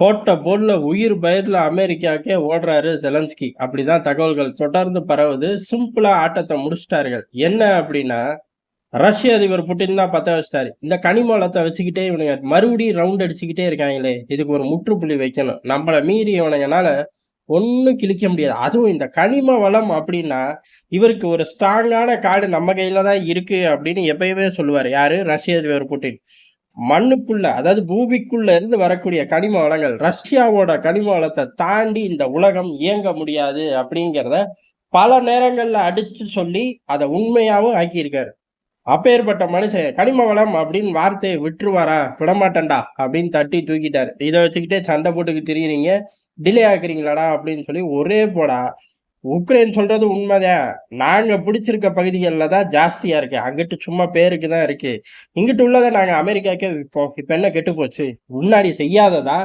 போட்ட பொருள் உயிர் பயத்தில் அமெரிக்காக்கே ஓடுறாரு செலன்ஸ்கி. அப்படிதான் தகவல்கள் தொடர்ந்து பரவுது. சிம்பிளா ஆட்டத்தை முடிச்சிட்டார்கள். என்ன அப்படின்னா ரஷ்ய அதிபர் புட்டின் தான் பத்த வச்சிட்டாரு. இந்த கனிமூலத்தை வச்சுக்கிட்டே இவனுங்க மறுபடியும் ரவுண்ட் அடிச்சுக்கிட்டே இருக்காங்களே. இதுக்கு ஒரு முற்றுப்புள்ளி வைக்கணும். நம்மளை மீறி இவனுங்கனால ஒன்றும் கிழிக்க முடியாது. அதுவும் இந்த கனிம வளம் அப்படின்னா இவருக்கு ஒரு ஸ்ட்ராங்கான காடு நம்ம கையில தான் இருக்கு அப்படின்னு எப்பயுமே சொல்லுவார். யாரு? ரஷ்ய அதிபர் புட்டின். மண்ணுக்குள்ள அதாவது பூமிக்குள்ள இருந்து வரக்கூடிய கனிம வளங்கள் ரஷ்யாவோட கனிம வளத்தை தாண்டி இந்த உலகம் இயங்க முடியாது அப்படிங்கிறத பல நேரங்கள்ல அடிச்சு சொல்லி அதை உண்மையாவும் ஆக்கியிருக்காரு. அப்பேற்பட்ட மனுஷன் கனிம வளம் அப்படின்னு வார்த்தையை விட்டுருவாரா? விடமாட்டேன்டா அப்படின்னு தட்டி தூக்கிட்டாரு. இதை வச்சுக்கிட்டே சண்டை போட்டுக்கு திரியிறீங்க. டிலே ஆக்குறீங்களாடா அப்படின்னு சொல்லி ஒரே போடா. உக்ரைன் சொல்றது உண்மைதான். நாங்க பிடிச்சிருக்க பகுதிகளில் தான் ஜாஸ்தியா இருக்கு. அங்கிட்டு சும்மா பேருக்கு தான் இருக்கு. இங்கிட்டு உள்ளதை நாங்க அமெரிக்காக்கே விற்போம் இப்ப என்ன கெட்டு போச்சு? முன்னாடி செய்யாததா?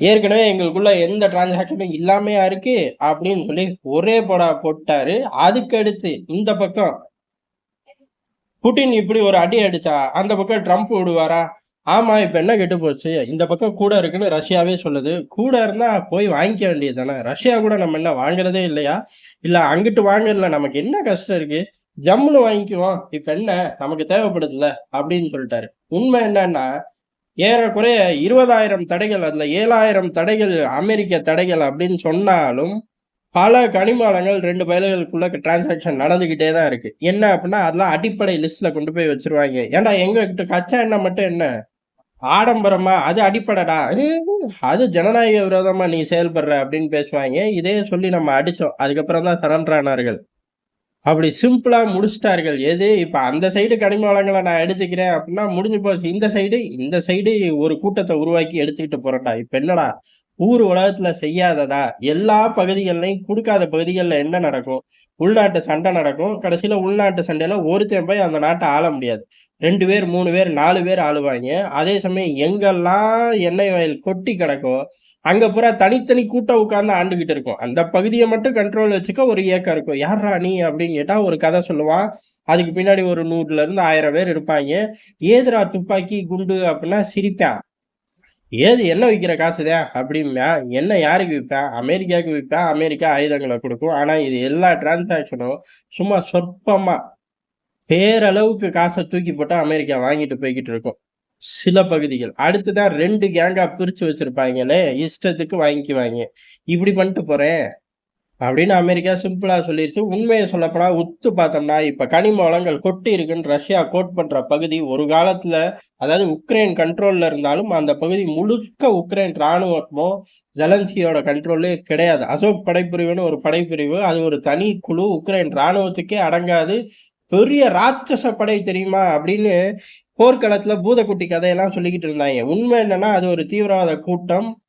ஏற்கனவே எங்களுக்குள்ள எந்த டிரான்சாக்ஷனும் இல்லாமையா இருக்கு அப்படின்னு சொல்லி ஒரே படா போட்டாரு. அதுக்கடுத்து இந்த பக்கம். புட்டின் இப்படி ஒரு அடி அடிச்சா அந்த பக்கம் ட்ரம்ப் விடுவாரா ஆமா இப்ப என்ன கெட்டு போச்சு? இந்த பக்கம் கூட இருக்குன்னு ரஷ்யாவே சொல்லுது. கூட இருந்தா போய் வாங்கிக்க வேண்டியது தானே ரஷ்யா கூட நம்ம என்ன வாங்குறதே இல்லையா? இல்ல அங்கிட்டு வாங்கல நமக்கு என்ன கஷ்டம் இருக்கு? ஜம்முன்னு வாங்கிக்குவோம். இப்ப என்ன நமக்கு தேவைப்படுதுல்ல? அப்படின்னு சொல்லிட்டாரு. உண்மை என்னன்னா ஏறக்குறைய இருபதாயிரம் தடைகள் அதுல ஏழாயிரம் தடைகள் அமெரிக்க தடைகள் அப்படின்னு சொன்னாலும் பல கனிமாலங்கள் ரெண்டு பயல்களுக்குள்ள டிரான்சாக்ஷன் நடந்துகிட்டே தான் இருக்கு. என்ன அப்படின்னா அதெல்லாம் அடிப்படை லிஸ்ட்ல கொண்டு போய் வச்சிருவாங்க. ஏன்டா எங்க கிட்ட கச்சா எண்ணெய் மட்டும் என்ன? ஆடம்பரமா அது அடிப்படடா. அது ஜனநாயக விரோதமா நீ செயல்படுற அப்படின்னு பேசுவாங்க. இதே சொல்லி நம்ம அடிச்சோம். அதுக்கப்புறம் தான் சரண்டரானார்கள். அப்படி சிம்பிளா முடிச்சிட்டார்கள். எது? இப்ப அந்த சைடு கனிம வளங்களை நான் எடுத்துக்கிறேன் அப்படின்னா முடிஞ்சு போச்சு. இந்த சைடு இந்த சைடு ஒரு கூட்டத்தை உருவாக்கி எடுத்துக்கிட்டு போறேன்டா. இப்ப என்னடா? ஊர் உலகத்துல செய்யாததா? எல்லா பகுதிகள்லையும் கொடுக்காத பகுதிகளில் என்ன நடக்கும்? உள்நாட்டு சண்டை நடக்கும். கடைசியில உள்நாட்டு சண்டையில ஒருத்தன் போய் அந்த நாட்டை ஆள முடியாது. ரெண்டு பேர் மூணு பேர் நாலு பேர் ஆளுவாங்க. அதே சமயம் எங்கெல்லாம் எண்ணெய் வயல் கொட்டி கிடக்கும் அங்க பூரா தனித்தனி கூட்டம் உட்கார்ந்து ஆண்டுகிட்டு இருக்கும். அந்த பகுதியை மட்டும் கண்ட்ரோல் வச்சுக்க ஒரு இயக்கம் இருக்கும். யாரா நீ? அப்படின்னு கேட்டா ஒரு கதை சொல்லுவான். அதுக்கு பின்னாடி ஒரு நூறுல இருந்து ஆயிரம் பேர் இருப்பாங்க. ஏதுரா துப்பாக்கி குண்டு? அப்படின்னா சிரிப்பான். ஏது என்ன விற்கிற காசுதே? அப்படின்னா என்ன யாருக்கு விற்பேன் அமெரிக்காவுக்கு விற்பேன் அமெரிக்கா ஆயுதங்களை கொடுக்கும். ஆனால் இது எல்லா டிரான்சாக்ஷனும் சும்மா சொற்பமாக பேரளவுக்கு காசை தூக்கி போட்டு அமெரிக்கா வாங்கிட்டு போய்கிட்டு இருக்கும். சில பகுதிகள். அடுத்துதான் ரெண்டு கேங்காக பிரித்து வச்சுருப்பாங்களே இஷ்டத்துக்கு வாங்கிக்குவாங்க. இப்படி பண்ணிட்டு போகிறேன் அப்படின்னு அமெரிக்கா சிம்பிளாக சொல்லிடுச்சு உண்மையை சொல்லப்போனால் உத்து பார்த்தோம்னா இப்போ கனிம வளங்கள் கொட்டி இருக்குன்னு ரஷ்யா கோட் பண்ணுற பகுதி ஒரு காலத்தில் அதாவது உக்ரைன் கண்ட்ரோலில் இருந்தாலும் அந்த பகுதி முழுக்க உக்ரைன் இராணுவமோ ஜெலன்ஸ்கியோட கண்ட்ரோலே கிடையாது. அசோக் படைப்பிரிவுன்னு ஒரு படைப்பிரிவு. அது ஒரு தனி குழு. உக்ரைன் ராணுவத்துக்கே அடங்காது. பெரிய ராட்சச படை தெரியுமா? அப்படின்னு போர்க்களத்தில் பூதக்குட்டி கதையெல்லாம் சொல்லிக்கிட்டு இருந்தாங்க. உண்மை என்னன்னா அது ஒரு தீவிரவாத கூட்டம்.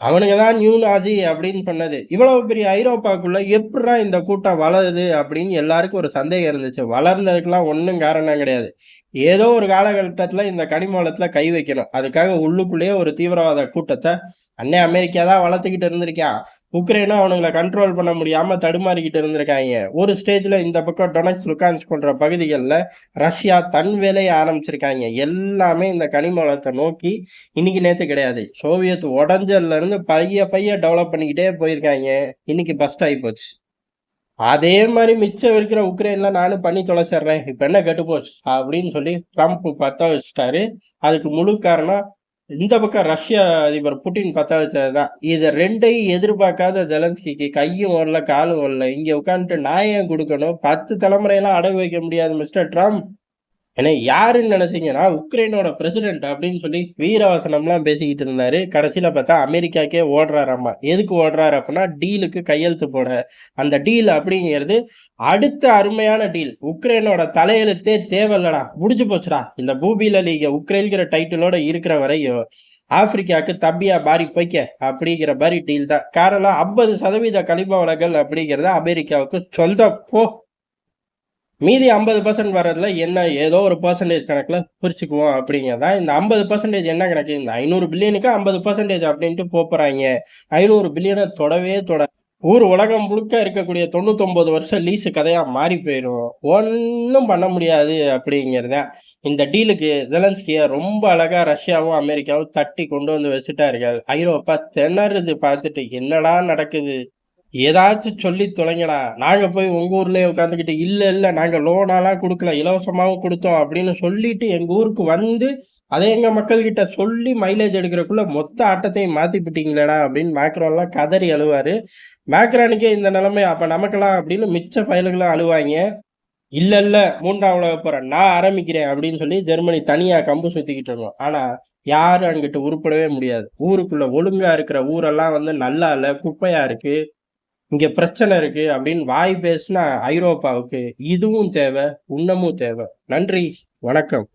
அவனுங்க தான் நியூ நாஜி அப்படின்னு சொன்னது. இவ்வளவு பெரிய ஐரோப்பாக்குள்ள எப்படா இந்த கூட்டம் வளருது அப்படின்னு எல்லாருக்கும் ஒரு சந்தேகம் இருந்துச்சு. வளர்ந்ததுக்கெல்லாம் ஒன்றும் காரணம் கிடையாது. ஏதோ ஒரு காலகட்டத்தில் இந்த கனிமூலத்தில் கை வைக்கணும். அதுக்காக உள்ளுக்குள்ளேயே ஒரு தீவிரவாத கூட்டத்தை அன்னை அமெரிக்கா தான் வளர்த்துக்கிட்டு இருந்திருக்கான். உக்ரைனும் அவனுங்களை கண்ட்ரோல் பண்ண முடியாமல் தடுமாறிக்கிட்டு இருந்திருக்காங்க. ஒரு ஸ்டேஜில் இந்த பக்கம் டொனக்ஸ் லுக்கான்ஸ் போன்ற பகுதிகளில் ரஷ்யா தன் வேலையை ஆரம்பிச்சிருக்காங்க. எல்லாமே இந்த கனிமூலத்தை நோக்கி இன்னைக்கு நேற்று கிடையாது. சோவியத் உடஞ்சல்லேருந்து பைய பைய டெவலப் பண்ணிக்கிட்டே போயிருக்காங்க. இன்னைக்கு பஸ்ட் ஆகி போச்சு. அதே மாதிரி மிச்சம் இருக்கிற உக்ரைன்ல நானும் பண்ணி தொலைச்சிடுறேன். இப்ப என்ன கெட்டு போச்சு அப்படின்னு சொல்லி ட்ரம்ப் பத்த வச்சுட்டாரு. அதுக்கு முழு காரணம் இந்த பக்கம் ரஷ்ய அதிபர் புட்டின் பத்த வச்சதுதான். இதை ரெண்டையும் எதிர்பார்க்காத ஜெலன்ஸ்கிக்கு கையும் வரல காலும் வரல. இங்க உட்காந்துட்டு நான் ஏன் கொடுக்கணும். பத்து தலைமுறையெல்லாம் அடகு வைக்க முடியாது மிஸ்டர் ட்ரம்ப் ஏன்னா யாருன்னு நினைச்சீங்கன்னா உக்ரைனோட பிரசிடென்ட் அப்படின்னு சொல்லி வீரவசனம்லாம் பேசிக்கிட்டு இருந்தாரு. கடைசியில் பார்த்தா அமெரிக்காக்கே ஓடுறாராம்மா எதுக்கு ஓடுறாரு அப்படின்னா டீலுக்கு கையெழுத்து போட. அந்த டீல் அப்படிங்கிறது அடுத்த அருமையான டீல். உக்ரைனோட தலையெழுத்தே தேவையில்லடா. முடிஞ்சு போச்சுடா. இந்த பூபியில லீக உக்ரைன்கிற டைட்டிலோட இருக்கிற வரையும் ஆப்பிரிக்காவுக்கு தப்பியா பாரி போய்க்க அப்படிங்கிற மாதிரி டீல் தான். காரணம் ஐம்பது சதவீத கலிம வளங்கள் அப்படிங்கிறத அமெரிக்காவுக்கு சொந்த போ மீதி ஐம்பது பர்சன்ட் வர்றதுல என்ன ஏதோ ஒரு பர்சன்டேஜ் கணக்கில் பிரிச்சுக்குவோம் அப்படிங்கிறதா இந்த ஐம்பது பர்சன்டேஜ் என்ன கணக்கு இந்த ஐநூறு பில்லியனுக்கு ஐம்பது பர்சன்டேஜ் அப்படின்ட்டு போப் ஐநூறு பில்லியனை தொடவே தொட ஊர் உலகம் முழுக்க இருக்கக்கூடிய 99 வருஷம் லீஸு கதையாக மாறி போயிடும் ஒன்றும் பண்ண முடியாது அப்படிங்கிறத இந்த டீலுக்கு ஜெலன்ஸ்கியை ரொம்ப அழகாக ரஷ்யாவும், அமெரிக்காவும் தட்டி கொண்டு வந்து வச்சுட்டா வச்சுட்டார்கள். ஐரோப்பா திணறுது பார்த்துட்டு. என்னடா நடக்குது? ஏதாச்சும் சொல்லி தொலைங்கடா. நாங்கள் போய் உங்கள் ஊர்லேயே உட்காந்துக்கிட்டு, இல்லை இல்லை நாங்கள் லோனாலாம் கொடுக்கல இலவசமாகவும் கொடுத்தோம் அப்படின்னு சொல்லிட்டு எங்கள் ஊருக்கு வந்து, அதை எங்கள் மக்கள்கிட்ட சொல்லி மைலேஜ் எடுக்கிறக்குள்ள மொத்த ஆட்டத்தையும் மாற்றி விட்டீங்களேடா அப்படின்னு மேக்ரான்லாம் கதறி அழுவார் மேக்ரானுக்கே இந்த நிலைமை அப்போ நமக்கெல்லாம் அப்படின்னு மிச்ச பயலுகலாம் அழுவாய்ங்க. இல்ல இல்ல 3ஆம் உலகப் போர நான் ஆரம்பிக்கிறேன் அப்படின்னு சொல்லி ஜெர்மனி தனியாக கம்பு சுற்றிக்கிட்டு இருக்கோம் ஆனால் யாரும் அங்கிட்டு உருப்படவே முடியாது. ஊருக்குள்ளே ஒழுங்காக இருக்கிற ஊரெல்லாம் வந்து நல்லா இல்லை குப்பையாக இருக்குது இங்கே பிரச்சனை இருக்கு அப்படின்னு வாய் பேசினா ஐரோப்பாவுக்கு இதுவும் தேவை, உண்ணமும் தேவை. நன்றி, வணக்கம்.